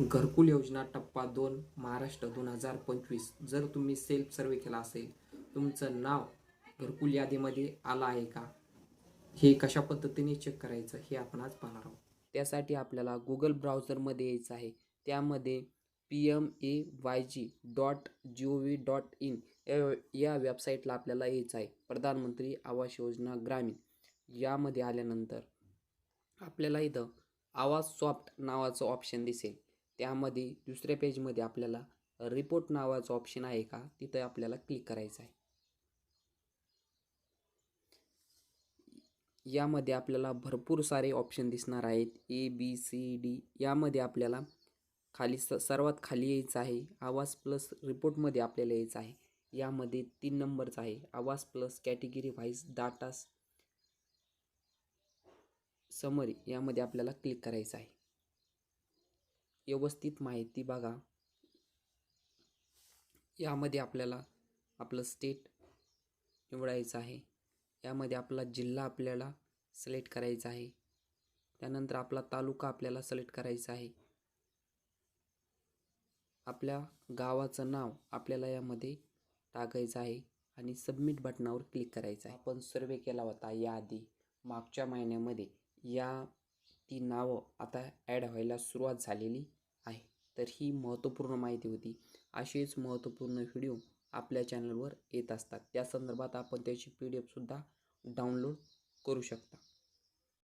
घरकुल योजना टप्पा दोन महाराष्ट्र दोन हजार पंचवीस. जर तुम्ही सेल्फ सर्वे केला असेल तुमचं नाव घरकुल यादीमध्ये आलं आहे का? हे कशा पद्धतीने चेक करायचं हे आपण आज पाहणार आहोत. त्यासाठी आपल्याला गुगल ब्राउझरमध्ये यायचं आहे. त्यामध्ये P M A Y G dot G O V dot in या या वेबसाईटला आपल्याला यायचं आहे. प्रधानमंत्री आवास योजना ग्रामीण. यामध्ये आल्यानंतर आपल्याला इथं आवाज सॉफ्ट नावाचं ऑप्शन दिसेल. त्यामध्ये दुसऱ्या पेजमध्ये आपल्याला रिपोर्ट नावाचं ऑप्शन आहे का? तिथं आपल्याला क्लिक करायचं आहे. यामध्ये आपल्याला भरपूर सारे ऑप्शन दिसणार आहेत. ए बी सी डी यामध्ये आपल्याला खाली स सर्वात खाली यायचं आहे. आवाज प्लस रिपोर्टमध्ये आपल्याला यायचं आहे. यामध्ये तीन नंबरचा आहे. आवाज plus category wise data summary यामध्ये आपल्याला क्लिक करायचं आहे. व्यवस्थित माहिती बघा. यामध्ये आपल्याला आपलं स्टेट निवडायचं आहे. यामध्ये आपला जिल्हा आपल्याला सिलेक्ट करायचा आहे. त्यानंतर आपला तालुका आपल्याला सिलेक्ट करायचा आहे. आपल्या गावाचं नाव आपल्याला यामध्ये टाकायचं आहे आणि सबमिट बटनावर क्लिक करायचं आहे. आपण सर्वे केला होता याआधी. मागच्या महिन्यामध्ये या ती नावं आता ॲड व्हायला सुरुवात झालेली आहे. तर ही महत्त्वपूर्ण माहिती होती. असेच महत्त्वपूर्ण व्हिडिओ आपल्या चॅनलवर येत असतात. त्या संदर्भात आपण त्याची पी डी एफसुद्धा डाउनलोड करू शकता.